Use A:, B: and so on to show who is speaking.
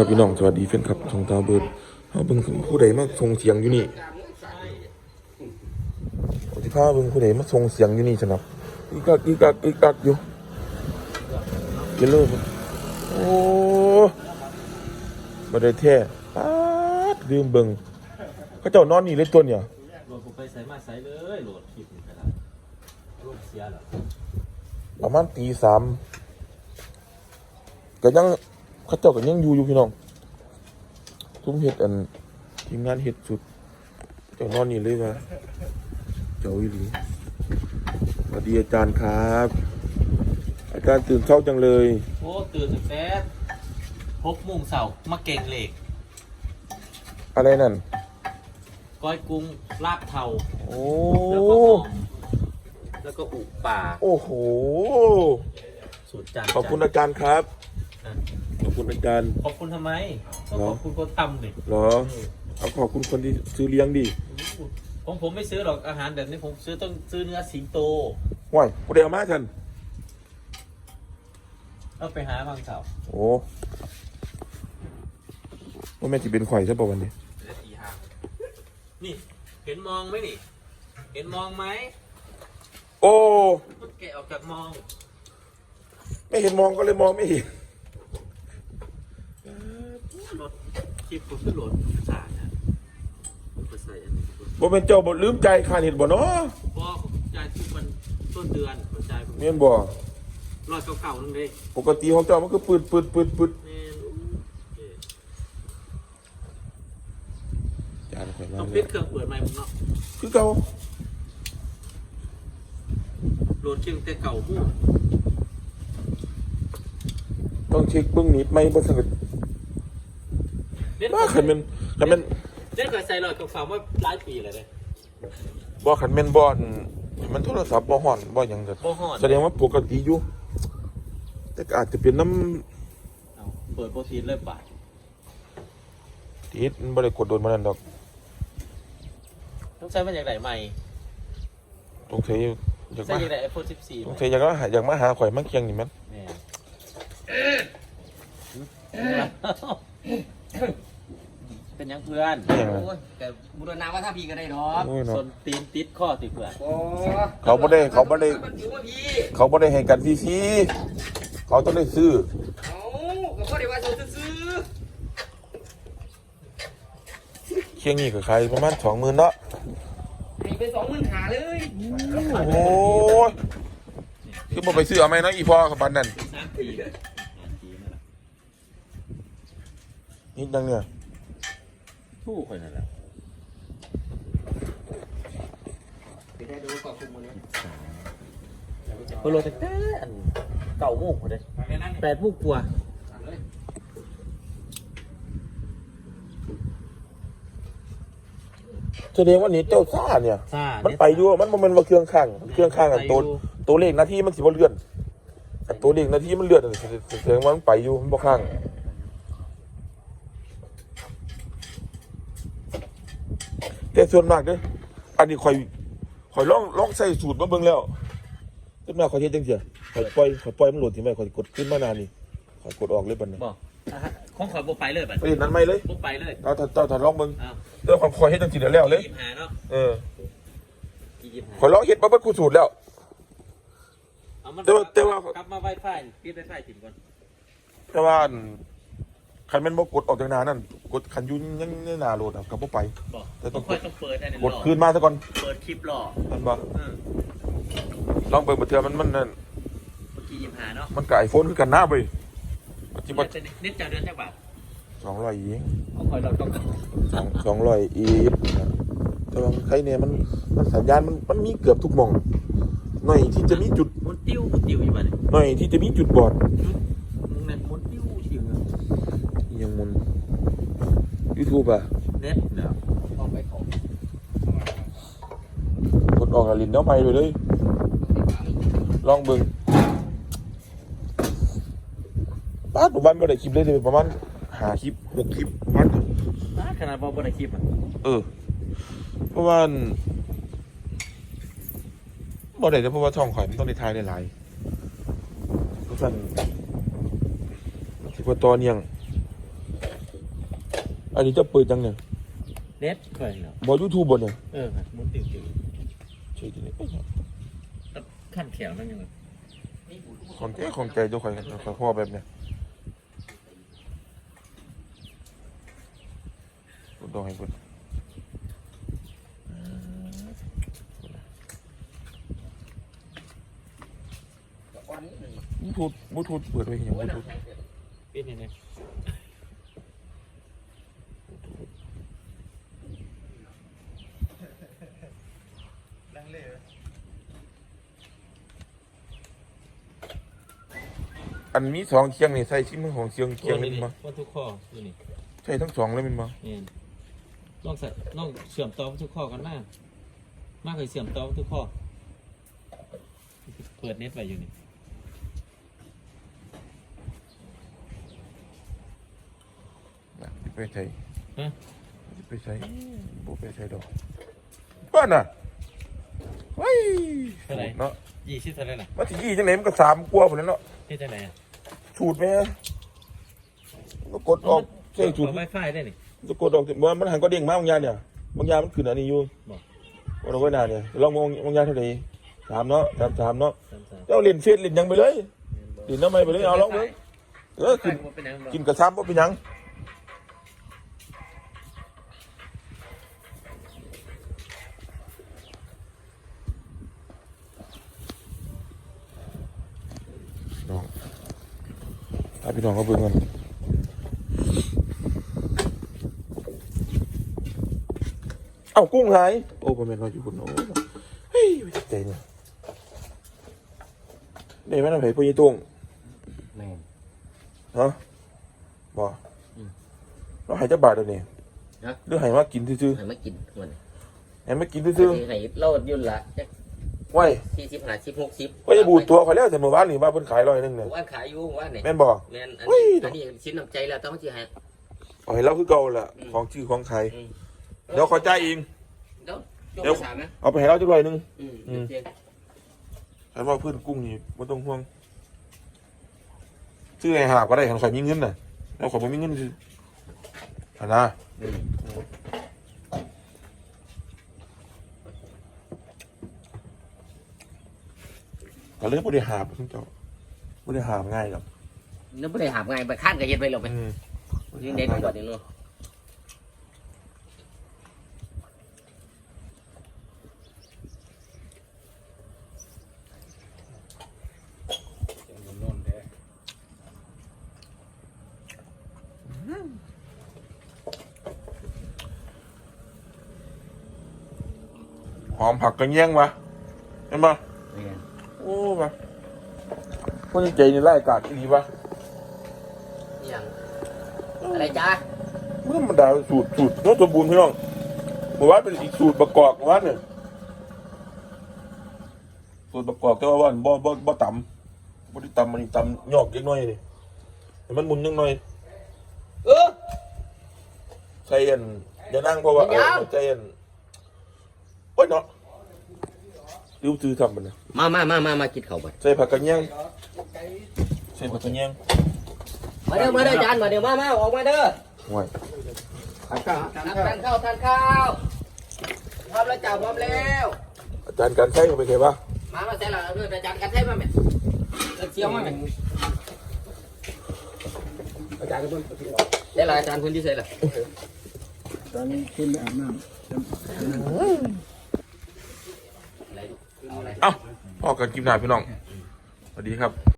A: ครับพี่น้องสวัสดีแฟนคลับทองตาเบิร์ดเฮาเบิ่งผู้ใดมาส่งเสียงอยู่นี่ปฏิภาเบิ่งผู้ใดมาส่งเสียงอยู่นี่สนับอีกักอีกักอีกักอยู่เกลเลอโอ้บ่ได้แท้ป๊าดลืมเบิ่งเขาเจ้านอนนี่เลยตัวเนี่ย
B: โหลดผมไปใส่มาใส่เลยโหลดคลิปนี่ก็ได้รูปเสียหรอ
A: ประมาณตีสามก็ยัง เขาเจ้าก็ยังอยู่อยู่พี่น้องทุ่มเฮ็ดอันทีมงานเฮ็ดสุดเจ้านอนนี่เลยว่าเจ้าอีหลีสวัสดีอาจารย์ครับ อาจารย์ตื่นเช้าจังเลย
B: โอ้ตื่นตั้งแต่หกโมงเสาร์มาเก่งเหล็ก
A: อะไรนั่น
B: ก้อยกุ้งลาบเทา
A: โอ้
B: แล้วก็หอมแล้วก็อุป่า
A: โอ้โห
B: สูตรจาน
A: ขอบคุณอาจารย์ครับ
B: อะ
A: ขอบคุณอาจารย์
B: ขอบคุณทำไมก็
A: เหรอ
B: ขอบคุณคนทำดิ
A: เหรอเอาขอบคุณคนที่ซื้อเลี้ยงดิ
B: ผมผมไม่ซื้อหรอกอาหารแบบนี้ผมซื้อต้องซื้อเนื้อสิงโต
A: ห่วยผู้ใดเอามาให้ฉัน
B: เอาไปหาบางเสาร์
A: โอ้ว่าแม่จะเป็นข่อยใช่ป่ะวันนี้
B: เดี๋ยวตีห้านี่ เห็นมองไหมนี่ เห็นมองไหม
A: โอ้
B: มันแกะออกจากมอง
A: ไม่เห็นมองก็เลยมองไม่เห็น
B: รถคลิปผมขึ้นรถสายนะผมไปใส่อันนี้
A: บ่เป็นเจ้าบ่ลืมใจค่าเน็ตบ่เนาะ
B: เพราะว่าผมจ่ายทุกวันต้นเดือนผมจ่ายผม
A: แม่นบ่
B: รอยเก่าๆนึงเลย
A: ปกติของเจ้ามันก็ปืดปืดปืดปืด
B: แม่น
A: จานข่อยมา
B: ต้อง
A: เล
B: ปิ
A: ย
B: ดเครื่องเปิดใหม่ผมเนาะ
A: คือเก่า
B: โหลดเครื่องแต่เก่าหู้
A: ต้องเช็คเบิ่งนิดไหมบ่ซั่นก็
B: เล่น
A: ว่าคันแม่นคันแม่น
B: เล่นกับใส่หลอดกับฝาว่าหลายปีเลยเลย
A: บ่คันแม่นบ่อนมันโทรศัพท์บ่ฮ้อนบ่หยังก็
B: โอ้ฮอน
A: แสดงว่าปกติอยู่แต่ก็อาจจะเป็นน้ำ
B: เอาเปิดโปรตีนเลยบาท
A: ติดมันบ่ได้กดโดนมานั่นดอก
B: ต้องใช้มันอย่างไรใหม่
A: สงสัยอยาก
B: ใช้
A: มา
B: อย่างไรไอโฟน14
A: ส
B: ไห
A: ง
B: ม
A: สัยอยากมาหาอยากมาหาข่อยมาเคียงนี่แม่น
B: แม่ เป็นยังเพื่อน
A: อิหยัง
C: โอ้ยแต่บุรณาว่าถ้าพี่ก็ได้ดอก
A: โอ้ย
B: ส
A: เนาะ
B: นตีนติดข้อสิเพื่อน
C: โอ้
A: เขาบ่ได้เขาบ่ได้
C: มันถือว่าพี่
A: เขาบ่ได้ให้กันฟรีๆเขาต้องได้ซื้อ
C: เอาก็บ่ได้ว่าซื้อซื้อ
A: เคียงนี่ก็ขายประมาณ20,000เนาะ
C: ให้ไปสองหมื่นหาเลย
A: โอ้ยคือบ่ไปซื้อเอาไหมเนาะอีพ่อกับบันนั่น
B: สามปีเลยสามปีนั่นแหละ
A: นิดจังเนี่ย
B: ทู่คนนั่นแหละ
C: ไปได้ดูก่อนคุณมือนี้
B: เพิ่นโหลดตั้งแต่อันเก่าโมงพอดีแปดโมงกว่า
C: เลย
A: แสดงว่านี่เจ้าซ่าเนี่ย
B: ซ่า
A: มันไปอยู่มันบ่แม่นว่าเครื่องข้างเครื่องข้างอันตัวตัวเลขหน้าที่มันสิบ่เลื่อนแต่ตัวเลขหน้าที่มันเลื่อนแสดงว่ามันไปอยู่มันบ่ข้าง แต่ส่วนมากเด้ออันนี้ข่อยข่อยลองลองใส่สูตรมาเบิ่งแล้วส่วนมากข่อยเฮ็ดจังซี่ข่อยปล่อยข่อยปล่อยมันโหลดที่ไม่ข่อยกดขึ้นมานานนี่ข่อยกดออกเลยบัดนี้
B: บอกอะฮะของขอยบ่ไปเลยบัด
A: ไปเฮ็ดนั้นไม่เลย
B: บ่ไปเลย
A: เอาถ้าถ้าถ้าลองเบิ่ง
B: อ้าว
A: เด้อข่อยข่อยเฮ็ดจังซี่เดี๋ยวแล้วเลย
B: ยี่สิบห้าเนาะ
A: เออ
B: ยี่สิบห้า
A: ข่อยลองเฮ็ดมาเบิดกูสูตรแล้ว
B: เอามัน
A: แต่ว่าแต่ว่า
B: กลับมาไวไฟปิดไวไฟถิ่นก่อน
A: แต่ว่าอั่น คันแม่นบ่กดออกจากหนานั่นกดคันอยุ่ยังในหน้าโหลดอะก็บ่ไป
B: บอก
A: แต่ต้
B: ต้
A: อ
B: องงค่อยต้องเปิดอันนี้
A: กด
B: รอ
A: คืนมาซะก่อน
B: เปิดคลิปรอ
A: มันบ่
B: อืม
A: ลองเบิ่งบ่เทื่อมันมันนั่น
B: เมื่อกี้ยี่สิบห้าเนาะ
A: มันกับ iPhone คือกันหน้าเว้ยมันสิบ่
B: จะนิดจะเดือนจักบาท
A: 200อีก
B: ของคอยเราต้อง
A: สอง200อีกแต่ว่าใครเนี่ยมันมันสัญญาณมันมันมีเกือบทุกหม่องหน่อยที่จะมีจุด
B: มุนติ้วมุนติ้วอยู่บ้านเนี่ย
A: หน่อยที่จะมีจุดบอด
B: มึงเนี่ยมุนติ้วติ้วเนี่ย
A: อีห ยังมัน YouTube อะ
B: เน็ตเนาะ
C: ออกไปของ
A: กดออกแล้วลิ้นเดี๋ยวไปเลยเลยลองเบิ่งป้าดผมวันบ่ได้คลิปเลยเลยประมาณหาคลิปหกคลิปประมัน
B: อะขนาดบอบได้คลิปอะ
A: เออเพราะว่าอั่นบ่ได้แต่เพราะว่าช่องข่อยมันต้องได้ทายได้หลายเพราะฉะนั้นสิบ่ต่อเนียง อันนี้จะเปิดจังเนี่ย
B: เน็ตเปิดเนาะ
A: บอยูทูบบนเนี่ย
B: เออค่ะหมุนติวติว
A: ใช่ทีนี้เอ้ย
B: ขั้นแขวนั่นยังไง
A: ของใจของใจเจ้าข่อยกันข่อยพ่อแบบเนี้ยกดดองให้เปิด
C: อ่อนนิดหนึ่ง
A: บลูทูธบลูทูธเปิดไว้อย่างบลูทูธ
B: ปิดยังไง
A: อันมีสองเคียงนี่ใส่ชิ้นของเคียงเคียงนี่
B: นี่
A: มั้
B: ว่าทุกข้อดูนี่
A: ใช่ทั้งสองเลยมันมั้
B: นี่ลองใส่ลองเชื่อมต่อทุกข้อกันมากมากเลยเชื่อมต่อทุกข้อเปิดเน็ตไว้อยู่นี่
A: นะไปใช้
B: ฮะ
A: ไปใช้บ่ไปใช้ดอกป้าน่ะเฮ้ยเนาะ
B: ยี่สิบเท่าไหรล่ะ
A: มาที่ยี่จังไหนมันก็สามกลัวหมดแล้วเนาะ
B: ที่เท่าไหร่อะ
A: สูตรไหมก็กดออกใช่สูตร
B: ไวไฟได้นี่
A: จะกดออกมันมันหันก็เด้งมาบางอยางเนี่ยบางอยางมันขึ้นอันนี้อยู่
B: บอก
A: วันเอาไว้นานเนี่ยลองมองบางอยางเท่าไหร่ถามเนาะถามถามเนาะ
B: สามสาม
A: เจ้าเล่นเฟซเล่นหยังไปเลยเล่นน้ำไม่ไปเลยเอาลองเลยเออกิน
B: เป็นยังไง
A: กินกระซ้ำว่าเป็นหยังน้องให้ พี่น้องเขาเบิ่งกันเอ้ากุ้งหาย โอ้ประมาณเราอยู่คนโอ้เฮ้ยไม่ติดใจเนี่ยได้ไหมนะเผยพวกยี่ตุ้ง
C: แม่น
A: ฮะบ่
C: อืม
A: เราหายจะบาดแล้วนี่
C: ฮะ
A: หรือหายมากินซื่อ
C: ให้มากินมัน
A: ๆหายมากินซื่อ
C: ให้โลดยุ่นละจัก
A: ๆไว้
C: สี่สิบห้าสิบหกสิบ
A: ว่าจะบูดตัวเขาแล้วแต่เมื่อวานนี่ว่าเพิ่นขายร้อยหนึงเนี่ย
C: ว่านขายอยู่ว่านนี่
A: แม่นบ่
C: แม่นอัน
A: อุ้
C: นี้
A: ย
C: อันนี้ชิ้นน้ำใจแล้วต้องจีให้
A: เอาให้เราคือเก่าล่ะ
C: อืม
A: ของชื่อของใคร
C: อืม
A: เดี๋ยวขอจ่ายเอง
C: เดี๋ยวจบ
A: เดี๋ยว
C: ภาษาไหม
A: เอาไปให้เราจักร้อยหนึง
C: อืม
A: อืม
C: เดี๋ยว
A: ฉันว่าเพื่อนกุ้งนี่บ่ต้องห่วงซื้อให้หาบก็ได้หันข่อยมีเงินน่ะแล้วข่อยบ่มีเงินซื้ออันนะ
C: อืม
A: ก็เลยบ่ได้หาบเพิ่นเจ้าบ่ได้หาบง่ายหรอก
C: นึกไม่ได้หาไงไปข้านกับเย็ดไปหรอกไป
A: อืม
C: ยิงเด็ดก่อนนี่เนาะ
A: หอมผักกระแยงวะเห็นปะ
C: แม่น
A: โอ้ปะพวกนี้ใจนี่ไล่กาดอีหลีปะ
C: นี่ยังอะไรจ้า
A: เมื่อมันดาสูตรสูตรน้องสมบูรณ์พี่น้องเมื่อวานเป็นอีกสูตรประกอบเมื่อวานเนี่ยสูตรประกอบแต่ว่าวันบ่บ่บ่ต่ำบ่ได้ต่ำมันนี่ต่ำยอกเล็กน้อยนี่ให้มันหมุนนิดหน่อย
C: เออ
A: ใส่อันอย่านั่งเพราะว่าเอ
C: เป็นยัง
A: อใจอันโอ้ยเนาะ ริ้วซื้อทำมันนะ
C: มามามามามากินข้าวบัด
A: ใส่ผักกระแยงใส่ผักกระแยง
C: มาเด้อมาเด้อจานมาเด้อมามาออกมาเด้อ
A: ห่วย
C: ทานข้าวทานข้าวทานข้าวพร้อมแล้วจ้าพร้อมแล้ว
A: อาจารย์การใช้เขาไปเคยปะ
C: มามาใส่ละเด้ออาจารย์กันใช่มาแม่เออเชียวมาแม่อาจารย์ก็เพิ่นได้ละอาจารย์เพิ่นที่ใส่ละ
D: ตอนนี้ขึ้นไปอาบน้ำ
C: ออาอะไร
A: เอ้าพ่อกันกินหนาพี่น้องสวัสดีครับ